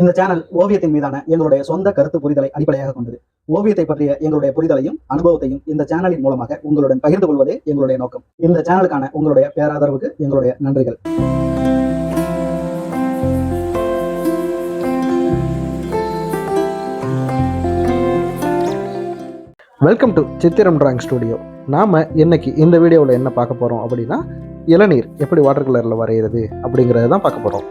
இந்த சேனல் ஓவியத்தின் மீதான எங்களுடைய சொந்த கருத்து புரிதலை அடிப்படையாக கொண்டது. ஓவியத்தை பற்றிய எங்களுடைய புரிதலையும் அனுபவத்தையும் இந்த சேனலின் மூலமாக உங்களுடன் பகிர்ந்து கொள்வதே எங்களுடைய நோக்கம். இந்த சேனலுக்கான உங்களுடைய பேராதரவுக்கு எங்களுடைய நன்றிகள். Welcome to Chithiram drawing studio நாம் இன்னைக்கு இந்த வீடியோவில் என்ன பார்க்க போகிறோம் அப்படின்னா இளநீர் எப்படி வாட்டர் கலரில் வரைகிறது அப்படிங்கிறத தான் பார்க்க போகிறோம்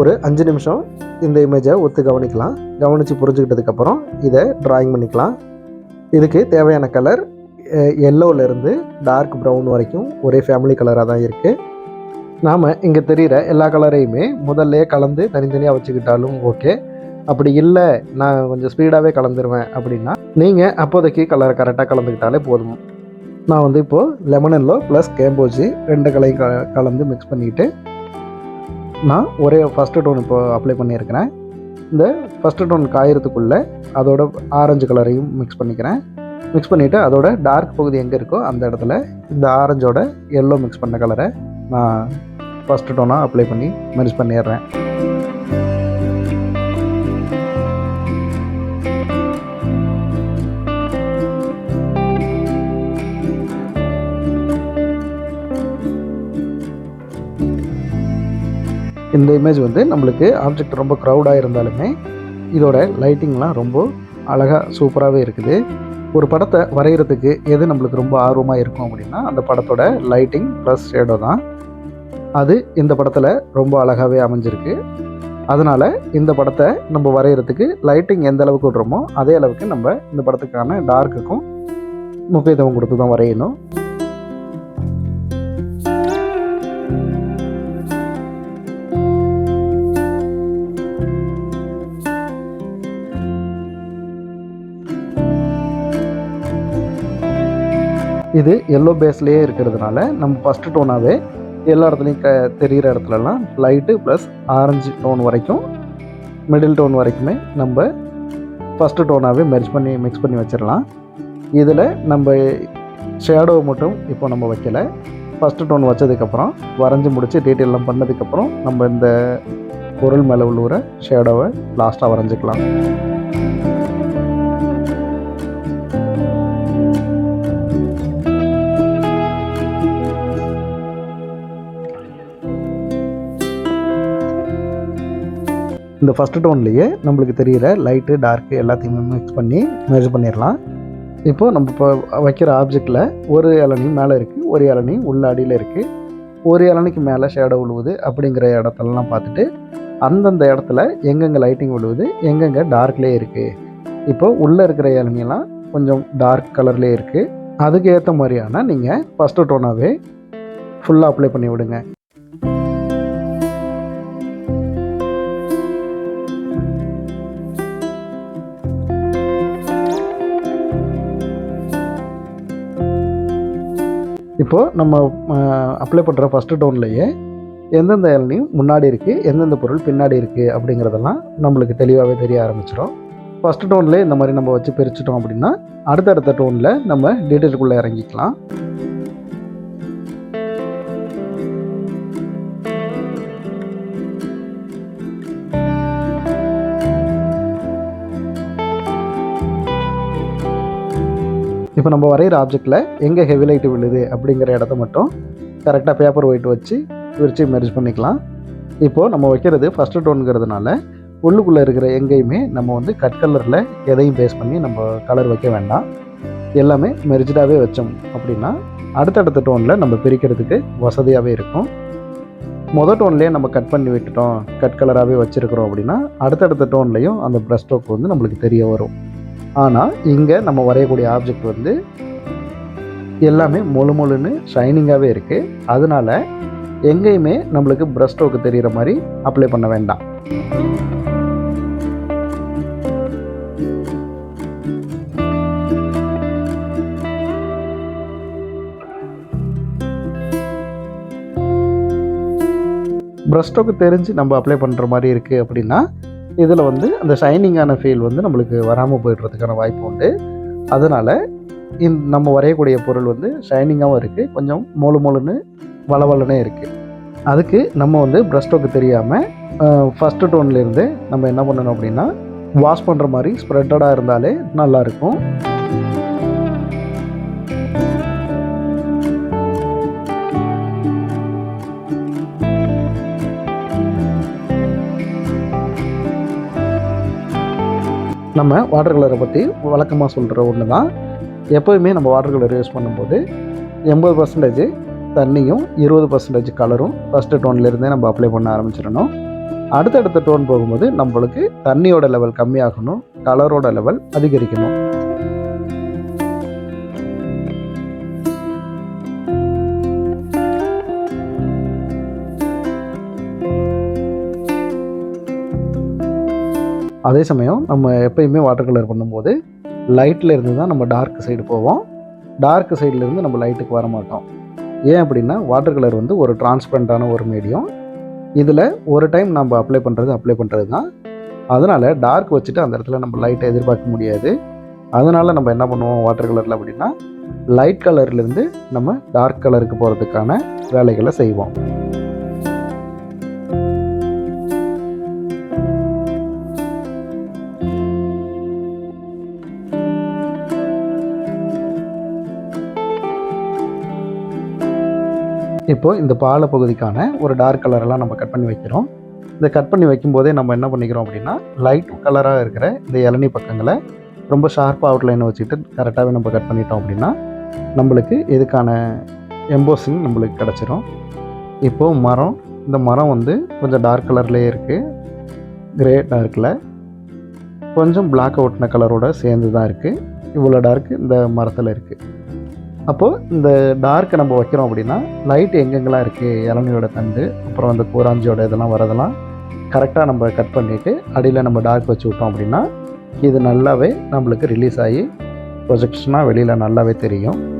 ஒரு அஞ்சு நிமிஷம் இந்த இமேஜை ஒத்து கவனிக்கலாம். கவனித்து புரிஞ்சுக்கிட்டதுக்கப்புறம் இதை ட்ராயிங் பண்ணிக்கலாம். இதுக்கு தேவையான கலர் எல்லோவிலேருந்து டார்க் ப்ரௌன் வரைக்கும் ஒரே ஃபேமிலி கலராக தான் இருக்குது நாம் இங்கே தெரிகிற எல்லா கலரையுமே முதல்ல கலந்து தனித்தனியாக வச்சுக்கிட்டாலும் ஓகே. அப்படி இல்லை நான் கொஞ்சம் ஸ்பீடாகவே கலந்துருவேன் அப்படின்னா நீங்கள் அப்போதைக்கு கலரை கரெக்டாக கலந்துக்கிட்டாலே போதும். நான் வந்து இப்போது லெமன் எல்லோ ப்ளஸ் கேம்போஜி ரெண்டு கலையும் க கலந்து மிக்ஸ் பண்ணிக்கிட்டு நான் ஒரே ஃபஸ்ட்டு டோன் இப்போ அப்ளை பண்ணியிருக்கிறேன். இந்த ஃபஸ்ட்டு டோன் காயறதுக்குள்ளே அதோட ஆரஞ்சு கலரையும் மிக்ஸ் பண்ணிக்கிறேன். மிக்ஸ் பண்ணிவிட்டு அதோட டார்க் பகுதி எங்கே இருக்கோ அந்த இடத்துல இந்த ஆரஞ்சோட எல்லோ மிக்ஸ் பண்ண கலரை நான் ஃபஸ்ட்டு டோனாக அப்ளை பண்ணி மெர்ஜ் பண்ணிடுறேன். இந்த இமேஜ் வந்து நம்மளுக்கு ஆப்ஜெக்ட் ரொம்ப க்ரௌடாக இருந்தாலுமே இதோட லைட்டிங்லாம் ரொம்ப அழகாக சூப்பராகவே இருக்குது. ஒரு படத்தை வரைகிறதுக்கு எது நம்மளுக்கு ரொம்ப ஆர்வமாக இருக்கும் அப்படின்னா அந்த படத்தோட லைட்டிங் ப்ளஸ் ஷேடோ தான். அது இந்த படத்தில் ரொம்ப அழகாகவே அமைஞ்சிருக்கு. அதனால் இந்த படத்தை நம்ம வரைகிறதுக்கு லைட்டிங் எந்த அளவுக்கு விடுறோமோ அதே அளவுக்கு நம்ம இந்த படத்துக்கான டார்க்குக்கும் முக்கியத்துவம் கொடுத்து தான் வரையணும். இது எல்லோ பேஸ்லேயே இருக்கிறதுனால நம்ம ஃபஸ்ட்டு டோனாகவே எல்லா இடத்துலையும் க தெரிகிற இடத்துலலாம் லைட்டு ப்ளஸ் ஆரஞ்சு டோன் வரைக்கும் மிடில் டோன் வரைக்குமே நம்ம ஃபஸ்ட்டு டோனாகவே மெர்ஜ் பண்ணி மிக்ஸ் பண்ணி வச்சிடலாம் இதில் நம்ம ஷேடோவை மட்டும் இப்போ நம்ம வைக்கலை. ஃபஸ்ட்டு டோன் வச்சதுக்கப்புறம் வரைஞ்சி முடித்து டீட்டெயிலெலாம் பண்ணதுக்கப்புறம் நம்ம இந்த பொருள் மேலே உள்ளூர ஷேடோவை லாஸ்ட்டாக வரைஞ்சிக்கலாம். இந்த ஃபஸ்ட்டு டோன்லேயே நம்மளுக்கு தெரிகிற லைட்டு டார்க்கு எல்லாத்தையுமே மிக்ஸ் பண்ணி மெர்ஜ் பண்ணிடலாம் இப்போது நம்ம இப்போ வைக்கிற ஆப்ஜெக்டில் ஒரு இளநி மேலே இருக்குது ஒரு இளநி உள்ள அடியில் இருக்குது ஒரு இளநிக்கு மேலே ஷேடோ விழுவுது அப்படிங்கிற இடத்துலலாம் பார்த்துட்டு அந்தந்த இடத்துல எங்கெங்கே லைட்டிங் விழுவுது எங்கெங்கே டார்க்லேயே இருக்குது இப்போ உள்ளே இருக்கிற இளநிலாம் கொஞ்சம் டார்க் கலர்லேயே இருக்குது அதுக்கு ஏற்ற மாதிரியான நீங்கள் ஃபஸ்ட்டு டோனாகவே ஃபுல்லாக அப்ளை பண்ணி விடுங்க இப்போது நம்ம அப்ளை பண்ணுற ஃபஸ்ட்டு டோன்லேயே எந்தெந்த இளநீ முன்னாடி இருக்குது எந்தெந்த பொருள் பின்னாடி இருக்குது அப்படிங்கிறதெல்லாம் நம்மளுக்கு தெளிவாகவே தெரிய ஆரம்பிச்சிடும் ஃபஸ்ட்டு டோன்லேயே இந்த மாதிரி நம்ம வச்சு பிரிச்சிட்டோம் அப்படின்னா அடுத்தடுத்த டோனில் நம்ம டீட்டெயிலுக்குள்ளே இறங்கிக்கலாம். இப்போ நம்ம வரைகிற ஆப்ஜெக்டில் எங்கே ஹெவி லைட் விழுது அப்படிங்கிற இடத்த மட்டும் கரெக்டாக பேப்பர் ஒயிட் வச்சு விரித்து மெர்ஜ் பண்ணிக்கலாம். இப்போது நம்ம வைக்கிறது ஃபஸ்ட்டு டோனுங்கிறதுனால உள்ளுக்குள்ளே இருக்கிற எங்கேயுமே நம்ம வந்து கட் கலரில் எதையும் பேஸ் பண்ணி நம்ம கலர் வைக்க வேண்டாம். எல்லாமே மெரிஜிடாகவே வச்சோம் அப்படின்னா அடுத்தடுத்த டோனில் நம்ம பிரிக்கிறதுக்கு வசதியாகவே இருக்கும். மொதல் டோன்லேயே நம்ம கட் பண்ணி விட்டுட்டோம் கட் கலராகவே வச்சுருக்கிறோம் அப்படின்னா அடுத்தடுத்த டோன்லேயும் அந்த ப்ரஷ் ஸ்ட்ரோக் வந்து நம்மளுக்கு தெரிய வரும். ஆனால் இங்கே நம்ம வரையக்கூடிய ஆப்ஜெக்ட் வந்து எல்லாமே முழு முழுன்னு ஷைனிங்காகவே இருக்குது அதனால எங்கேயுமே நம்மளுக்கு ப்ரஷ் ஸ்ட்ரோக்கு தெரிகிற மாதிரி அப்ளை பண்ண வேண்டாம். ப்ரஷ் ஸ்ட்ரோக்கு தெரிஞ்சு நம்ம அப்ளை பண்ணுற மாதிரி இருக்குது அப்படின்னா இதில் வந்து அந்த ஷைனிங்கான ஃபீல் வந்து நம்மளுக்கு வராமல் போயிடுறதுக்கான வாய்ப்பு உண்டு. அதனால் இந் நம்ம வரையக்கூடிய பொருள் வந்து ஷைனிங்காகவும் இருக்குது கொஞ்சம் மொழு மொழுன்னு வளவலனே இருக்குது அதுக்கு நம்ம வந்து ப்ரஷ் ஸ்ட்ரோக்கு தெரியாமல் ஃபஸ்ட்டு டோன்லேருந்து நம்ம என்ன பண்ணணும் அப்படின்னா வாஷ் பண்ணுற மாதிரி ஸ்ப்ரெட்டடாக இருந்தாலே நல்லாயிருக்கும் நம்ம வாட்டர் கலரை பற்றி வழக்கமாக சொல்கிற ஒன்று தான் எப்போயுமே நம்ம வாட்டர் கலர் யூஸ் பண்ணும்போது எண்பது பர்சன்டேஜ் தண்ணியும் இருபது பர்சன்டேஜ் கலரும் ஃபஸ்ட்டு டோன்லேருந்தே நம்ம அப்ளை பண்ண ஆரம்பிச்சிடணும். அடுத்தடுத்த டோன் போகும்போது நம்மளுக்கு தண்ணியோட லெவல் கம்மியாகணும் கலரோட லெவல் அதிகரிக்கணும். அதே சமயம் நம்ம எப்பயுமே வாட்டர் கலர் பண்ணும்போது லைட்டில் இருந்து தான் நம்ம டார்க் சைடு போவோம். டார்க் சைட்லேருந்து நம்ம லைட்டுக்கு வர மாட்டோம். ஏன் அப்படின்னா வாட்டர் கலர் வந்து ஒரு டிரான்ஸ்பரண்ட்டான ஒரு மீடியம் இதில் ஒரு டைம் நம்ம அப்ளை பண்ணுறது அப்ளை பண்ணுறது தான் அதனால் டார்க் வச்சுட்டு அந்த இடத்துல நம்ம லைட்டை எதிர்பார்க்க முடியாது. அதனால் நம்ம என்ன பண்ணுவோம் வாட்டர் கலரில் அப்படின்னா லைட் கலர்லேருந்து நம்ம டார்க் கலருக்கு போகிறதுக்கான வேலைகளை செய்வோம். இப்போது இந்த பாலை பகுதிக்கான ஒரு டார்க் கலரெல்லாம் நம்ம கட் பண்ணி வைக்கிறோம். இந்த கட் பண்ணி வைக்கும்போதே நம்ம என்ன பண்ணிக்கிறோம் அப்படின்னா லைட் கலராக இருக்கிற இந்த இளநீ பக்கங்களை ரொம்ப ஷார்ப்பாக அவுட்லைனை வச்சுக்கிட்டு கரெக்டாகவே நம்ம கட் பண்ணிட்டோம் அப்படின்னா நம்மளுக்கு இதுக்கான எம்போசிங் நம்மளுக்கு கிடச்சிரும். இப்போது மரம் இந்த மரம் வந்து கொஞ்சம் டார்க் கலர்லேயே இருக்குது கிரே டார்க்கில் கொஞ்சம் பிளாக் அவுட்ன கலரோட சேர்ந்து தான் இருக்குது இவ்வளோ டார்க் இந்த மரத்தில் இருக்குது அப்போது இந்த டார்க்கை நம்ம வைக்கிறோம் அப்படின்னா லைட் எங்கெங்கெல்லாம் இருக்குது இளநியோட தண்டு அப்புறம் அந்த கூராஞ்சியோட இதெல்லாம் வரதெல்லாம் கரெக்டாக நம்ம கட் பண்ணிவிட்டு அடியில் நம்ம டார்க் வச்சு விட்டோம் அப்படின்னா இது நல்லாவே நம்மளுக்கு ரிலீஸ் ஆகி ப்ரொஜெக்ஷனாக வெளியில் நல்லாவே தெரியும்.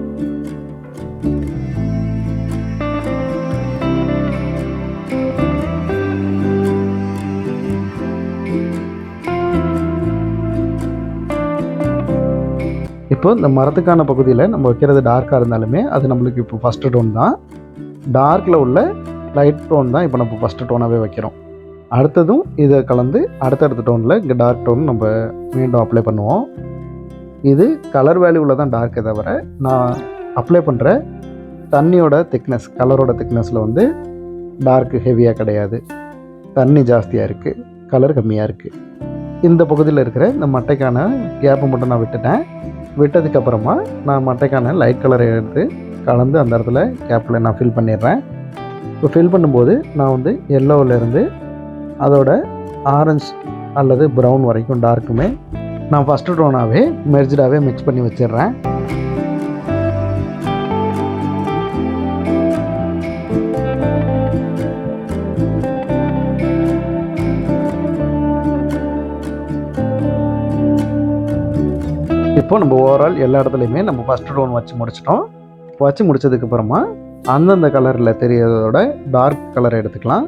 இப்போ இந்த மரத்துக்கான பகுதியில் நம்ம வைக்கிறது டார்க்காக இருந்தாலுமே அது நம்மளுக்கு இப்போ ஃபஸ்ட்டு டோன் தான். டார்க்கில் உள்ள லைட் டோன் தான் இப்போ நம்ம ஃபஸ்ட்டு டோனாகவே வைக்கிறோம். அடுத்ததும் இதை கலந்து அடுத்தடுத்த டோனில் இங்கே டார்க் டோன் நம்ம மீண்டும் அப்ளை பண்ணுவோம். இது கலர் வேல்யூவில் தான் டார்க்கே தவிர நான் அப்ளை பண்ணுற தண்ணியோட திக்னஸ் கலரோட திக்னஸில் வந்து டார்க்கு ஹெவியாக கிடையாது. தண்ணி ஜாஸ்தியாக இருக்குது கலர் கம்மியாக இருக்குது இந்த பகுதியில் இருக்கிற இந்த மட்டைக்கான கேப்பை மட்டும் நான் விட்டுட்டேன். விட்டதுக்கப்புறமா நான் மட்டைக்கான லைட் கலரை எடுத்து கலந்து அந்த இடத்துல கேப்பில் நான் ஃபில் பண்ணிடுறேன். இப்போ ஃபில் பண்ணும்போது நான் வந்து எல்லோவிலேருந்து அதோட ஆரஞ்ச் அல்லது ப்ரௌன் வரைக்கும் டார்க்குமே நான் ஃபஸ்ட்டு டோனாகவே மெர்ஜ்டாகவே மிக்ஸ் பண்ணி வச்சிடுறேன். இப்போ நம்ம ஓவரால் எல்லா இடத்துலையுமே நம்ம ஃபஸ்ட்டு டோன் வச்சு முடிச்சிட்டோம். வச்சு முடிச்சதுக்கப்புறமா அந்தந்த கலரில் தெரியறதோட டார்க் கலரை எடுத்துக்கலாம்.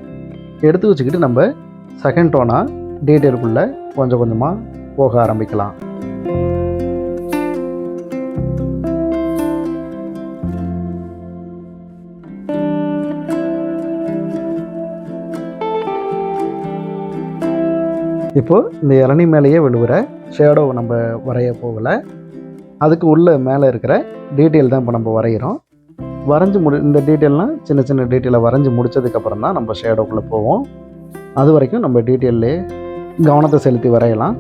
எடுத்து வச்சுக்கிட்டு நம்ம செகண்ட் டோனாக டீட்டெயிலுக்குள்ளே கொஞ்சம் கொஞ்சமாக போக ஆரம்பிக்கலாம். இப்போது இந்த இளநி மேலேயே விழுவுற ஷேடோவை நம்ம வரைய போகலை. அதுக்கு உள்ளே மேலே இருக்கிற டீட்டெயில் தான் இப்போ நம்ம வரைகிறோம் வரைஞ்சி முடி இந்த டீட்டெயில்லாம் சின்ன சின்ன டீட்டெயிலை வரைஞ்சி முடித்ததுக்கப்புறம் தான் நம்ம ஷேடோக்குள்ளே போவோம். அது வரைக்கும் நம்ம டீட்டெயிலே கவனத்தை செலுத்தி வரையலாம்.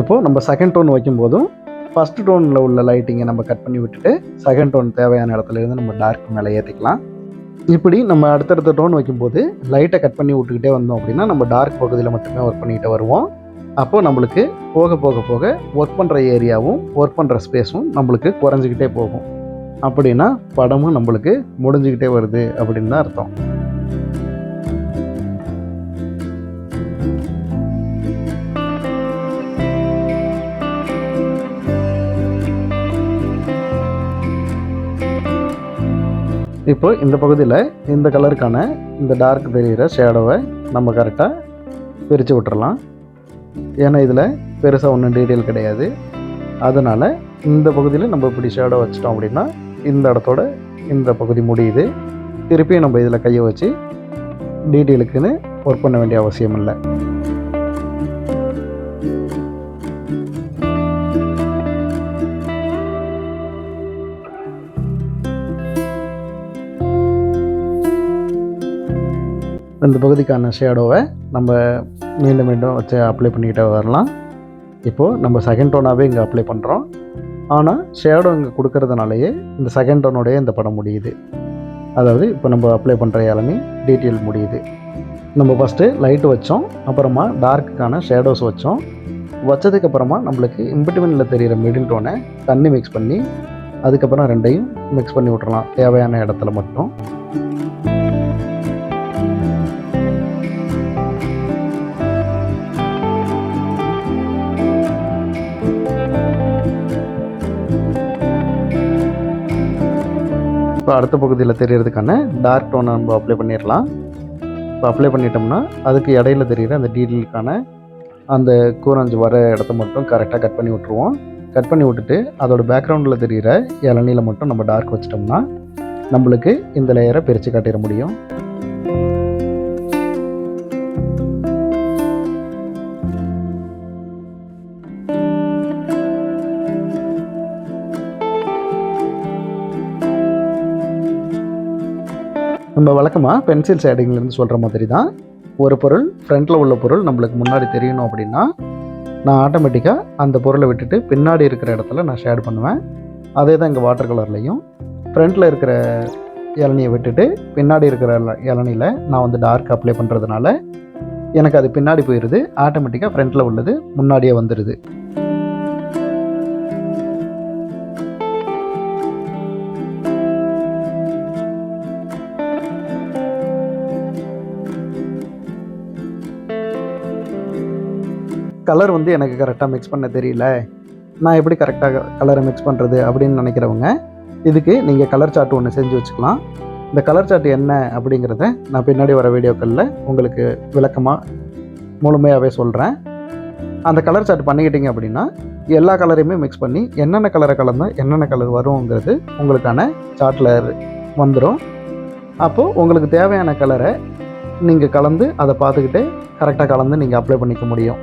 இப்போது நம்ம செகண்ட் டோன் வைக்கும்போதும் ஃபஸ்ட் டோனில் உள்ள லைட்டிங்கை நம்ம கட் பண்ணி விட்டுட்டு செகண்ட் டோன் தேவையான இடத்துல இருந்து நம்ம டார்க் மேலே ஏற்றிக்கலாம் இப்படி நம்ம அடுத்தடுத்த டோன் வைக்கும்போது லைட்டை கட் பண்ணி விட்டுக்கிட்டே வந்தோம் அப்படின்னா நம்ம டார்க் பகுதியில் மட்டுமே ஒர்க் பண்ணிக்கிட்டு வருவோம். அப்போது நம்மளுக்கு போக போக போக ஒர்க் பண்ணுற ஏரியாவும் ஒர்க் பண்ணுற ஸ்பேஸும் நம்மளுக்கு குறைஞ்சிக்கிட்டே போகும். அப்படின்னா படமும் நம்மளுக்கு முடிஞ்சுக்கிட்டே வருது அப்படின்னு தான் அர்த்தம். இப்போ இந்த பகுதியில் இந்த கலருக்கான இந்த டார்க் தெரிகிற ஷேடோவை நம்ம கரெக்டாக பிரித்து விட்டுறலாம். ஏன்னா இதில் பெருசாக ஒன்றும் டீட்டெயில் கிடையாது. அதனால் இந்த பகுதியில் நம்ம இப்படி ஷேடோ வச்சிட்டோம் அப்படின்னா இந்த இடத்தோட இந்த பகுதி முடியுது. திருப்பியும் நம்ம இதில் கையை வச்சு டீட்டெயிலுக்குன்னு ஒர்க் பண்ண வேண்டிய அவசியம் இல்லை இந்த பகுதிக்கான ஷேடோவை நம்ம மீண்டும் மீண்டும் வச்சு அப்ளை பண்ணிக்கிட்டே வரலாம். இப்போது நம்ம செகண்ட் டோனாகவே இங்கே அப்ளை பண்ணுறோம் ஆனால் ஷேடோ இங்கே கொடுக்கறதுனாலேயே இந்த செகண்ட் டோனோடைய இந்த படம் முடியுது. அதாவது இப்போ நம்ம அப்ளை பண்ணுற எல்லாமே டீட்டெயில் முடியுது. நம்ம ஃபஸ்ட்டு லைட்டு வச்சோம் அப்புறமா டார்க்குக்கான ஷேடோஸ் வச்சோம். வச்சதுக்கப்புறமா நம்மளுக்கு இம்பிட்வீனில் தெரிகிற மிடில் டோனை தண்ணி மிக்ஸ் பண்ணி அதுக்கப்புறம் ரெண்டையும் மிக்ஸ் பண்ணி விட்றலாம் தேவையான இடத்துல மட்டும். இப்போ அடுத்த பகுதியில் தெரியறதுக்கான டார்க் டோனை நம்ம அப்ளை பண்ணிடலாம் இப்போ அப்ளை பண்ணிட்டோம்னா அதுக்கு இடையில தெரிகிற அந்த டீட்டெயிலுக்கான அந்த கூரஞ்சு வர இடத்த மட்டும் கரெக்டாக கட் பண்ணி விட்ருவோம் கட் பண்ணி விட்டுட்டு அதோட பேக்ரவுண்டில் தெரிகிற இளநியில் மட்டும் நம்ம டார்க் வச்சிட்டோம்னா நம்மளுக்கு இந்த லேயரை பிரித்து காட்டிட முடியும். நம்ம வழக்கமாக பென்சில் ஷேடிங்லேருந்து சொல்கிற மாதிரி தான் ஒரு பொருள் ஃப்ரண்ட்டில் உள்ள பொருள் நம்மளுக்கு முன்னாடி தெரியணும் அப்படின்னா நான் ஆட்டோமேட்டிக்காக அந்த பொருளை விட்டுட்டு பின்னாடி இருக்கிற இடத்துல நான் ஷேட் பண்ணுவேன். அதே தான் இங்கே வாட்டர் கலர்லேயும் ஃப்ரண்ட்டில் இருக்கிற இளநியை விட்டுட்டு பின்னாடி இருக்கிற இள- இளநியில் நான் வந்து டார்க் அப்ளை பண்ணுறதுனால எனக்கு அது பின்னாடி போயிடுது ஆட்டோமேட்டிக்காக ஃப்ரண்ட்டில் உள்ளது முன்னாடியே வந்துடுது கலர் வந்து எனக்கு கரெக்டாக மிக்ஸ் பண்ண தெரியல. நான் எப்படி கரெக்டாக கலரை மிக்ஸ் பண்ணுறது அப்படின்னு நினைக்கிறவங்க இதுக்கு நீங்கள் கலர் சார்ட் ஒன்று செஞ்சு வச்சுக்கலாம். இந்த கலர் சார்ட் என்ன அப்படிங்கிறத நான் பின்னாடி வர வீடியோக்களில் உங்களுக்கு விளக்கமாக முழுமையாகவே சொல்கிறேன் அந்த கலர் சார்ட் பண்ணிக்கிட்டீங்க அப்படின்னா எல்லா கலரையுமே மிக்ஸ் பண்ணி என்னென்ன கலரை கலந்தால் என்னென்ன கலர் வருங்கிறது உங்களுக்கான சார்ட்டில் வந்துடும் அப்போது உங்களுக்கு தேவையான கலரை நீங்கள் கலந்து அதை பார்த்துக்கிட்டு கரெக்டாக கலந்து நீங்கள் அப்ளை பண்ணிக்க முடியும்.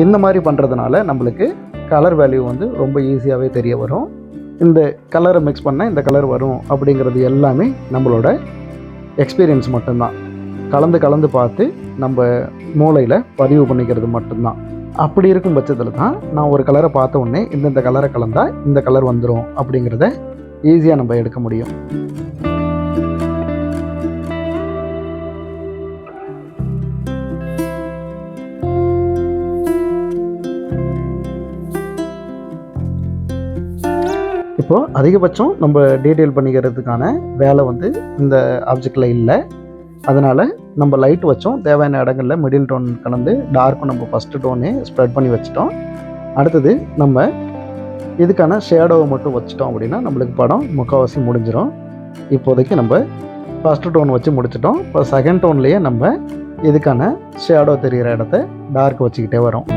இந்த மாதிரி பண்ணுறதுனால நம்மளுக்கு கலர் வேல்யூ வந்து ரொம்ப ஈஸியாகவே தெரிய வரும். இந்த கலரை மிக்ஸ் பண்ணால் இந்த கலர் வரும் அப்படிங்கிறது எல்லாமே நம்மளோட எக்ஸ்பீரியன்ஸ் மட்டும்தான். கலந்து கலந்து பார்த்து நம்ம மூளையில் பதிவு பண்ணிக்கிறது மட்டும்தான். அப்படி இருக்கும் பட்சத்தில் தான் நான் ஒரு கலரை பார்த்த உடனே இந்தந்த கலரை கலந்தால் இந்த கலர் வந்துடும் அப்படிங்கிறத ஈஸியாக நம்ம எடுக்க முடியும். இப்போது அதிகபட்சம் நம்ம டீட்டெயில் பண்ணிக்கிறதுக்கான வேலை வந்து இந்த ஆப்ஜெக்டில் இல்லை. அதனால் நம்ம லைட் வச்சோம். தேவையான இடங்களில் மிடில் டோன் கலந்து டார்க்கும் நம்ம ஃபஸ்ட்டு டோனே ஸ்ப்ரெட் பண்ணி வச்சிட்டோம். அடுத்தது நம்ம இதுக்கான ஷேடோவை மட்டும் வச்சிட்டோம் அப்படின்னா நம்மளுக்கு படம் முக்கால்வாசி முடிஞ்சிடும் இப்போதைக்கு நம்ம ஃபஸ்ட்டு டோன் வச்சு முடிச்சிட்டோம். இப்போ செகண்ட் டோன்லேயே நம்ம இதுக்கான ஷேடோ தெரிகிற இடத்த டார்க் வச்சுக்கிட்டே வரோம்.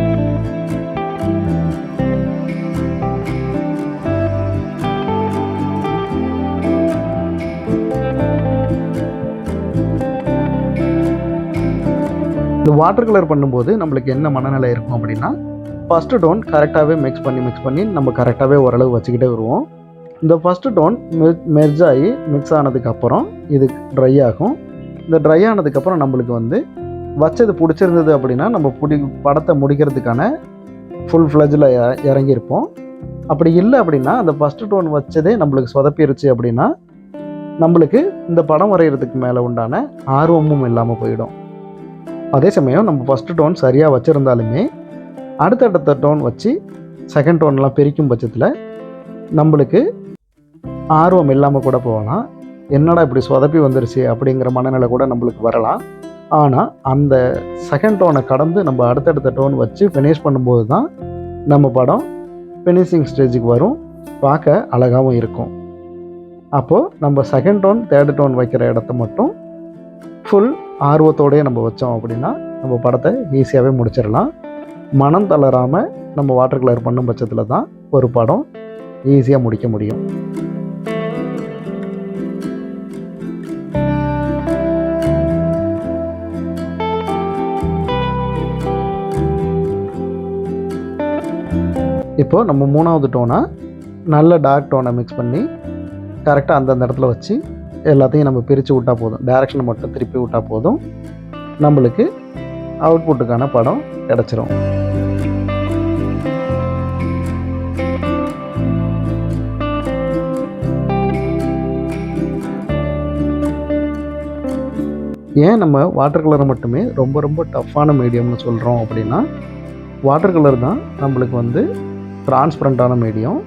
இந்த வாட்டர் கலர் பண்ணும்போது நம்மளுக்கு என்ன மனநிலை இருக்கும் அப்படின்னா ஃபஸ்ட்டு டோன் கரெக்டாகவே மிக்ஸ் பண்ணி மிக்ஸ் பண்ணி நம்ம கரெக்டாகவே ஓரளவு வச்சுக்கிட்டே வருவோம். இந்த ஃபஸ்ட்டு டோன் மெர்ஜ் ஆகி மிக்ஸ் ஆனதுக்கப்புறம் இது ட்ரை ஆகும். இந்த ட்ரை ஆனதுக்கப்புறம் நம்மளுக்கு வந்து வச்சது பிடிச்சிருந்தது அப்படின்னா நம்ம பிடி படத்தை முடிக்கிறதுக்கான ஃபுல் ஃப்ளஜில் இறங்கியிருப்போம். அப்படி இல்லை அப்படின்னா அந்த ஃபஸ்ட்டு டோன் வச்சதே நம்மளுக்கு சொதப்பிருச்சு அப்படின்னா நம்மளுக்கு இந்த படம் வரைகிறதுக்கு மேலே உண்டான ஆர்வமும் இல்லாமல் போயிடும். அதே சமயம் நம்ம ஃபஸ்ட்டு டோன் சரியாக வச்சுருந்தாலுமே அடுத்தடுத்த டோன் வச்சு செகண்ட் டோன்லாம் பிரிக்கும் பட்சத்தில் நம்மளுக்கு ஆர்வம் இல்லாமல் கூட போகலாம். என்னடா இப்படி சொதப்பி வந்துருச்சு அப்படிங்கிற மனநிலை கூட நம்மளுக்கு வரலாம். ஆனால் அந்த செகண்ட் டோனை கடந்து நம்ம அடுத்தடுத்த டோன் வச்சு ஃபினிஷ் பண்ணும்போது தான் நம்ம படம் ஃபினிஷிங் ஸ்டேஜுக்கு வரும். பார்க்க அழகாகவும் இருக்கும். அப்போது நம்ம செகண்ட் டோன் தேர்ட் டோன் வைக்கிற இடத்த மட்டும் ஃபுல் ஆர்வத்தோடயே நம்ம வச்சோம் அப்படின்னா நம்ம படத்தை ஈஸியாகவே முடிச்சிடலாம். மனம் தளராமல் நம்ம வாட்டர் கலர் பண்ணும் பட்சத்தில் தான் ஒரு படம் ஈஸியாக முடிக்க முடியும். இப்போ நம்ம மூணாவது டோனாக நல்ல டார்க் டோனை மிக்ஸ் பண்ணி கரெக்டாக அந்தந்த இடத்துல வச்சு எல்லாத்தையும் நம்ம பிரித்து விட்டால் போதும். டைரக்ஷனை மட்டும் திருப்பி விட்டால் போதும். நம்மளுக்கு அவுட்புட்டுக்கான படம் கிடச்சிரும். ஏன் நம்ம வாட்டர் கலரை மட்டுமே ரொம்ப ரொம்ப டஃப்பான மீடியம்னு சொல்கிறோம் அப்படின்னா வாட்டர் கலர் தான் நம்மளுக்கு வந்து டிரான்ஸ்பரண்ட்டான மீடியம்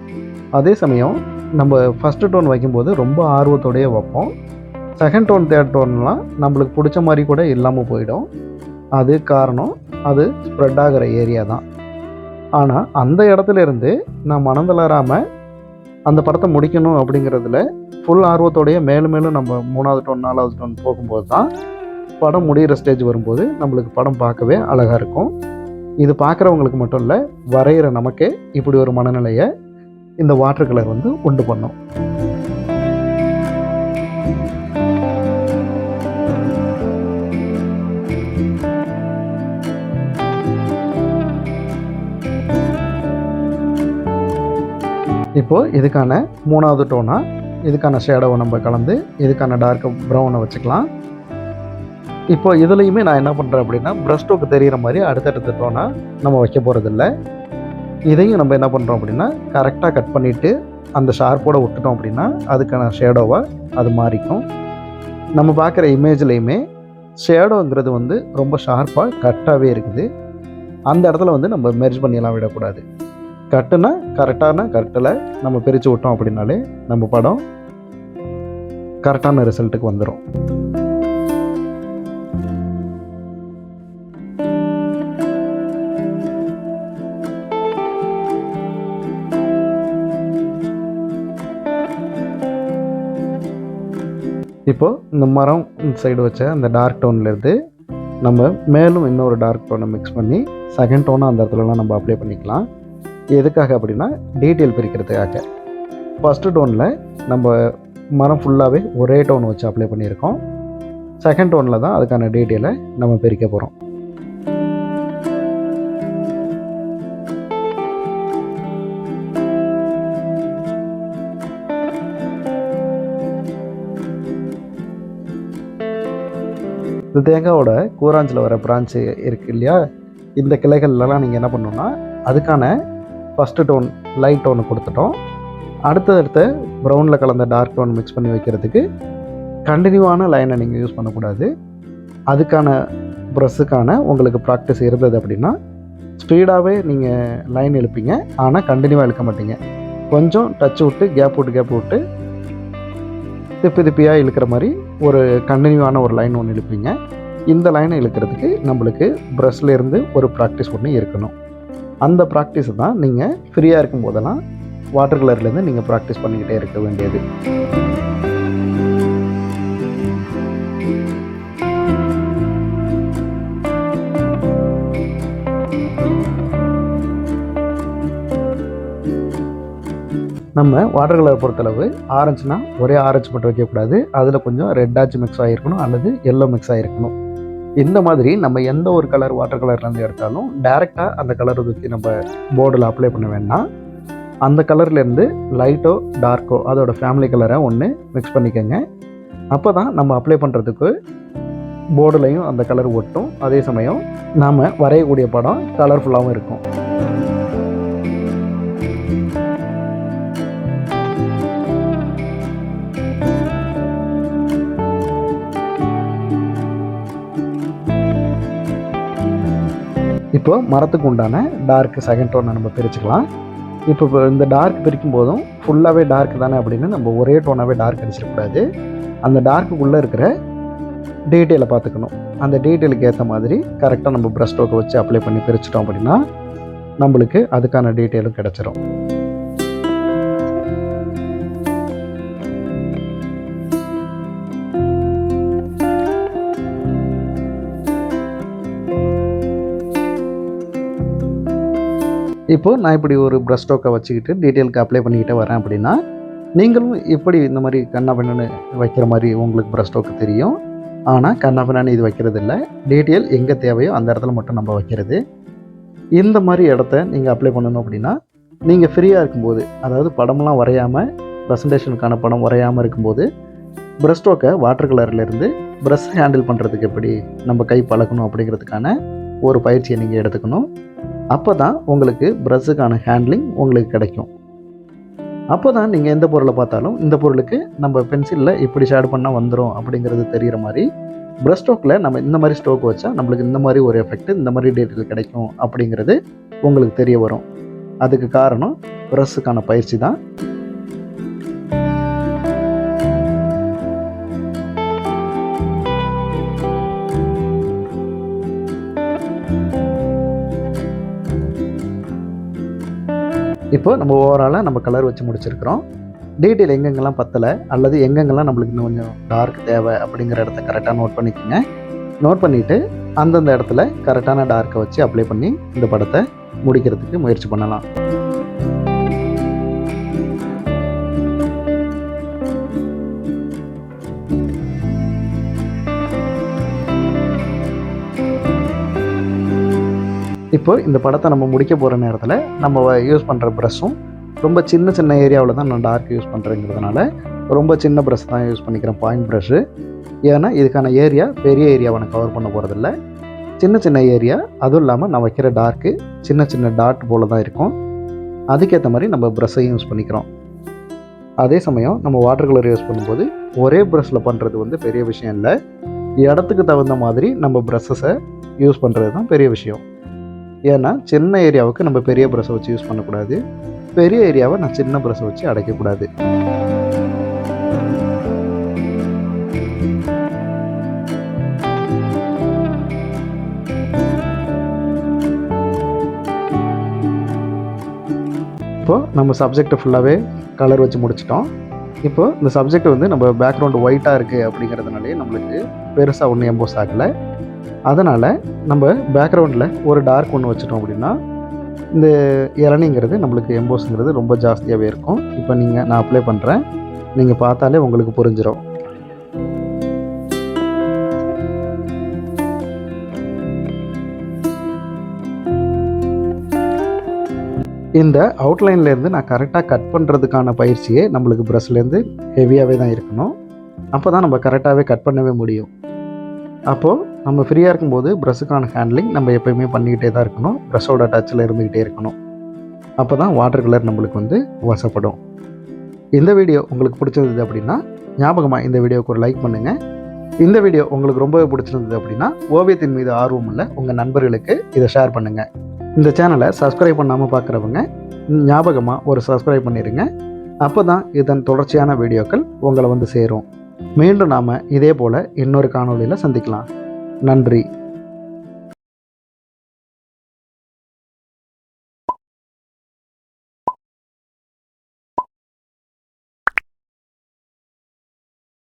அதே சமயம் நம்ம ஃபஸ்ட்டு டோன் வைக்கும்போது ரொம்ப ஆர்வத்தோடையே வைப்போம். செகண்ட் டோன் தேர்ட் டோன்லாம் நம்மளுக்கு பிடிச்ச மாதிரி கூட இல்லாமல் போயிடும். அது காரணம் அது ஸ்ப்ரெட் ஆகிற ஏரியா தான். ஆனால் அந்த இடத்துல இருந்து நான் மனம் தளராமல் அந்த படத்தை முடிக்கணும் அப்படிங்கிறதுல ஃபுல் ஆர்வத்தோடைய மேலும் மேலும் நம்ம மூணாவது டோன் நாலாவது டோன் போகும்போது தான் படம் முடிகிற ஸ்டேஜ் வரும்போது நம்மளுக்கு படம் பார்க்கவே அழகாக இருக்கும். இது பார்க்குறவங்களுக்கு மட்டும் இல்லை வரைகிற நமக்கே இப்படி ஒரு மனநிலையை இந்த வாட்டர் கலர் வந்து உண்டு பண்ணும். இப்போது இதுக்கான மூணாவது டோனாக இதுக்கான ஷேடோவை நம்ம கலந்து இதுக்கான டார்க் ப்ரௌனை வச்சுக்கலாம். இப்போ இதுலேயுமே நான் என்ன பண்ணுறேன் அப்படின்னா ப்ரஷ் ஸ்ட்ரோக்கு தெரிகிற மாதிரி அடுத்தடுத்த டோனாக நம்ம வைக்க போகிறதில்ல இதையும் நம்ம என்ன பண்ணுறோம் அப்படின்னா கரெக்டாக கட் பண்ணிவிட்டு அந்த ஷார்ப்போடு விட்டுட்டோம் அப்படின்னா அதுக்கான ஷேடோவை அது மாறிக்கும். நம்ம பார்க்குற இமேஜ்லேயுமே ஷேடோங்கிறது வந்து ரொம்ப ஷார்ப்பாக கட்டாகவே இருக்குது. அந்த இடத்துல வந்து நம்ம மெர்ஜ் பண்ணியெல்லாம் விடக்கூடாது. கட்டுனா கரெக்டான கரெக்டில் நம்ம பிரித்து விட்டோம் அப்படின்னாலே நம்ம படம் கரெக்டான ரிசல்ட்டுக்கு வந்துடும் இப்போது இந்த மரம் சைடு வச்ச அந்த டார்க் டோன்லேருந்து நம்ம மேலும் இன்னொரு டார்க் டோனை மிக்ஸ் பண்ணி செகண்ட் டோனை அந்த இடத்துலலாம் நம்ம அப்ளை பண்ணிக்கலாம். எதுக்காக அப்படின்னா டீட்டெயில் பிரிக்கிறதுக்காக. ஃபஸ்ட்டு டோனில் நம்ம மரம் ஃபுல்லாகவே ஒரே டோன் வச்சு அப்ளை பண்ணியிருக்கோம். செகண்ட் டோனில் தான் அதுக்கான டீட்டெயிலை நம்ம பிரிக்க போகிறோம் இந்த தேங்காவோட கூராஞ்சில் வர பிரான்ச்சு இருக்குது இல்லையா? இந்த கிளைகள்லாம் நீங்கள் என்ன பண்ணணும்னா அதுக்கான ஃபஸ்ட்டு டோன் லைட் டோனை கொடுத்துட்டோம். அடுத்தடுத்த ப்ரௌனில் கலந்த டார்க் டோன் மிக்ஸ் பண்ணி வைக்கிறதுக்கு கண்டினியூவான லைனை நீங்கள் யூஸ் பண்ணக்கூடாது. அதுக்கான ப்ரெஸ்ஸுக்கான உங்களுக்கு ப்ராக்டிஸ் இருந்தது அப்படின்னா ஸ்பீடாகவே நீங்கள் லைன் இழுப்பீங்க. ஆனால் கண்டினியூவாக இழுக்க மாட்டீங்க. கொஞ்சம் டச் விட்டு கேப் விட்டு கேப் விட்டு திப்பி திப்பியாக இழுக்கிற மாதிரி ஒரு கண்டினியூவான ஒரு லைன் ஒன்று இழுப்பீங்க. இந்த லைனை இழுக்கிறதுக்கு நம்மளுக்கு ப்ரெஷ்லேருந்து ஒரு ப்ராக்டிஸ் ஒன்று இருக்கணும். அந்த ப்ராக்டிஸ் தான் நீங்கள் ஃப்ரீயாக இருக்கும் போதெல்லாம் வாட்டர் கலர்லேருந்து நீங்கள் ப்ராக்டிஸ் பண்ணிக்கிட்டே இருக்க வேண்டியது. நம்ம வாட்டர் கலர் பொறுத்தளவு ஆரஞ்சுனா ஒரே ஆரஞ்சு மட்டும் வைக்கக்கூடாது. அதில் கொஞ்சம் ரெட்டாச்சு மிக்ஸ் ஆகிருக்கணும் அல்லது எல்லோ மிக்ஸ் ஆகிருக்கணும் இந்த மாதிரி நம்ம எந்த ஒரு கலர் வாட்டர் கலர்லேருந்து எடுத்தாலும் டைரெக்டாக அந்த கலரை ஊற்றி நம்ம போர்டில் அப்ளை பண்ண வேண்டாம் அந்த கலர்லேருந்து லைட்டோ டார்க்கோ அதோட ஃபேமிலி கலரை ஒன்று மிக்ஸ் பண்ணிக்கோங்க. அப்போ தான் நம்ம அப்ளை பண்ணுறதுக்கு போர்டுலையும் அந்த கலர் ஒட்டும். அதே சமயம் நாம் வரையக்கூடிய படம் கலர்ஃபுல்லாகவும் இருக்கும். இப்போ மரத்துக்கு உண்டான டார்க் செகண்ட் டோனை நம்ம பிரிச்சுக்கலாம். இப்போ இந்த டார்க் பிரிக்கும் போதும் ஃபுல்லாகவே டார்க் தானே அப்படின்னு நம்ம ஒரே டோனாகவே டார்க் அடிச்சிடக்கூடாது. அந்த டார்க்குள்ளே இருக்கிற டீட்டெயிலை பார்த்துக்கணும். அந்த டீட்டெயிலுக்கு ஏற்ற மாதிரி கரெக்டாக நம்ம ப்ரஷ் ஸ்ட்ரோக்கை வச்சு அப்ளை பண்ணி பிரிச்சிட்டோம் அப்படின்னா நம்மளுக்கு அதுக்கான டீட்டெயிலும் கிடச்சிரும். இப்போ நான் இப்படி ஒரு ப்ரஷ் ஸ்ட்ரோக்கை வச்சுக்கிட்டு டீட்டெயிலுக்கு அப்ளை பண்ணிக்கிட்டே வரேன் அப்படின்னா நீங்களும் இப்படி இந்த மாதிரி கண்ணா பின்னன்னு வைக்கிற மாதிரி உங்களுக்கு ப்ரஷ் ஸ்ட்ரோக்கு தெரியும். ஆனால் கண்ணா பின்னான்னு இது வைக்கிறது இல்லை டீட்டெயில் எங்கே தேவையோ அந்த இடத்துல மட்டும் நம்ம வைக்கிறது. இந்த மாதிரி இடத்த நீங்கள் அப்ளை பண்ணணும் அப்படின்னா நீங்கள் ஃப்ரீயாக இருக்கும்போது அதாவது படம்லாம் வரையாமல் ப்ரெசன்டேஷனுக்கான படம் வரையாமல் இருக்கும்போது ப்ரஷ் ஸ்ட்ரோக்கை வாட்டர் கலர்லேருந்து ப்ரஷ் ஹேண்டில் பண்ணுறதுக்கு எப்படி நம்ம கை பழக்கணும் அப்படிங்கிறதுக்கான ஒரு பயிற்சியை நீங்கள் எடுத்துக்கணும். அப்போ தான் உங்களுக்கு ப்ரஷ்ஷுக்கான ஹேண்ட்லிங் உங்களுக்கு கிடைக்கும். அப்போ தான் நீங்கள் எந்த பொருளை பார்த்தாலும் இந்த பொருளுக்கு நம்ம பென்சிலில் இப்படி ஷேட் பண்ணால் வந்துடும் அப்படிங்கிறது தெரிகிற மாதிரி ப்ரஷ் ஸ்டோக்கில் நம்ம இந்த மாதிரி ஸ்டோக் வச்சா நம்மளுக்கு இந்த மாதிரி ஒரு எஃபெக்ட் இந்த மாதிரி டீட்டெயில் கிடைக்கும் அப்படிங்கிறது உங்களுக்கு தெரிய வரும். அதுக்கு காரணம் ப்ரஷ்ஷுக்கான பயிற்சி தான் இப்போ நம்ம ஓவராலாக நம்ம கலர் வச்சு முடிச்சிருக்கிறோம். டீட்டெயில் எங்கெங்கெல்லாம் பத்தலை அல்லது எங்கெங்கெல்லாம் நம்மளுக்கு இன்னும் கொஞ்சம் டார்க் தேவை அப்படிங்கிற இடத்த கரெக்டாக நோட் பண்ணிக்கோங்க. நோட் பண்ணிவிட்டு அந்தந்த இடத்துல கரெக்டான டார்க்கை வச்சு அப்ளை பண்ணி இந்த படத்தை முடிக்கிறதுக்கு முயற்சி பண்ணலாம். இப்போ இந்த படத்தை நம்ம முடிக்க போகிற நேரத்தில் நம்ம யூஸ் பண்ணுற ப்ரஷ்ஷும் ரொம்ப சின்ன சின்ன ஏரியாவில் தான் நான் டார்க் யூஸ் பண்ணுறேங்கிறதுனால ரொம்ப சின்ன ப்ரஷ் தான் யூஸ் பண்ணிக்கிறேன் பாயிண்ட் ப்ரஷ்ஷு ஏன்னா இதுக்கான ஏரியா பெரிய ஏரியாவை நான் கவர் பண்ண போகிறதில்ல சின்ன சின்ன ஏரியா அதுவும் இல்லாமல் நான் வைக்கிற டார்க்கு சின்ன சின்ன டாட் போல் தான் இருக்கும். அதுக்கேற்ற மாதிரி நம்ம ப்ரஷ்ஷையும் யூஸ் பண்ணிக்கிறோம். அதே சமயம் நம்ம வாட்டர் கலர் யூஸ் பண்ணும்போது ஒரே ப்ரஷ்ஷில் பண்ணுறது வந்து பெரிய விஷயம் இல்லை. இடத்துக்கு தகுந்த மாதிரி நம்ம ப்ரஷ்ஷஸை யூஸ் பண்ணுறது தான் பெரிய விஷயம். ஏன்னா சின்ன ஏரியாவுக்கு நம்ம பெரிய ப்ரஷை வச்சு யூஸ் பண்ணக்கூடாது. பெரிய ஏரியாவை நான் சின்ன ப்ரஷை வச்சு அடைக்கக்கூடாது. இப்போது நம்ம சப்ஜெக்டை ஃபுல்லாகவே கலர் வச்சு முடிச்சிட்டோம். இப்போ இந்த சப்ஜெக்ட் வந்து நம்ம பேக்ரவுண்டு ஒயிட்டாக இருக்குது அப்படிங்கிறதுனாலே நம்மளுக்கு பெருசாக ஒன்றும் எம்போஸ் ஆகலை. அதனால் நம்ம பேக்ரவுண்டில் ஒரு டார்க் ஒன்று வச்சுட்டோம் அப்படின்னா இந்த இளநிங்கிறது நம்மளுக்கு எம்போஸுங்கிறது ரொம்ப ஜாஸ்தியாகவே இருக்கும். இப்போ நீங்கள் நான் அப்ளை பண்ணுறேன் நீங்கள் பார்த்தாலே உங்களுக்கு புரிஞ்சிடும் இந்த அவுட்லைன்லேருந்து நான் கரெக்டாக கட் பண்ணுறதுக்கான பயிற்சியே நம்மளுக்கு ப்ரஷ்லேருந்து ஹெவியாகவே தான் இருக்கணும். அப்போ தான் நம்ம கரெக்டாகவே கட் பண்ணவே முடியும். அப்போது நம்ம ஃப்ரீயாக இருக்கும்போது ப்ரஷ்ஷுக்கான ஹேண்ட்லிங் நம்ம எப்போயுமே பண்ணிக்கிட்டே தான் இருக்கணும். ப்ரஷ்ஷோட டச்சில் இருந்துக்கிட்டே இருக்கணும். அப்போ தான் வாட்டர் கலர் நம்மளுக்கு வந்து வசப்படும். இந்த வீடியோ உங்களுக்கு பிடிச்சிருந்தது அப்படின்னா ஞாபகமாக இந்த வீடியோவுக்கு ஒரு லைக் பண்ணுங்கள் இந்த வீடியோ உங்களுக்கு ரொம்பவே பிடிச்சிருந்தது அப்படின்னா ஓவியத்தின் மீது ஆர்வம் இல்லை உங்கள் நண்பர்களுக்கு இதை ஷேர் பண்ணுங்கள் இந்த சேனலை சப்ஸ்கிரைப் பண்ணாமல் பார்க்குறவங்க ஞாபகமாக ஒரு சப்ஸ்கிரைப் பண்ணிடுங்க அப்போ தான் இதன் தொடர்ச்சியான வீடியோக்கள் உங்களை வந்து சேரும். மீண்டும் நாம் இதே போல் இன்னொரு காணொளியில் சந்திக்கலாம். நன்றி.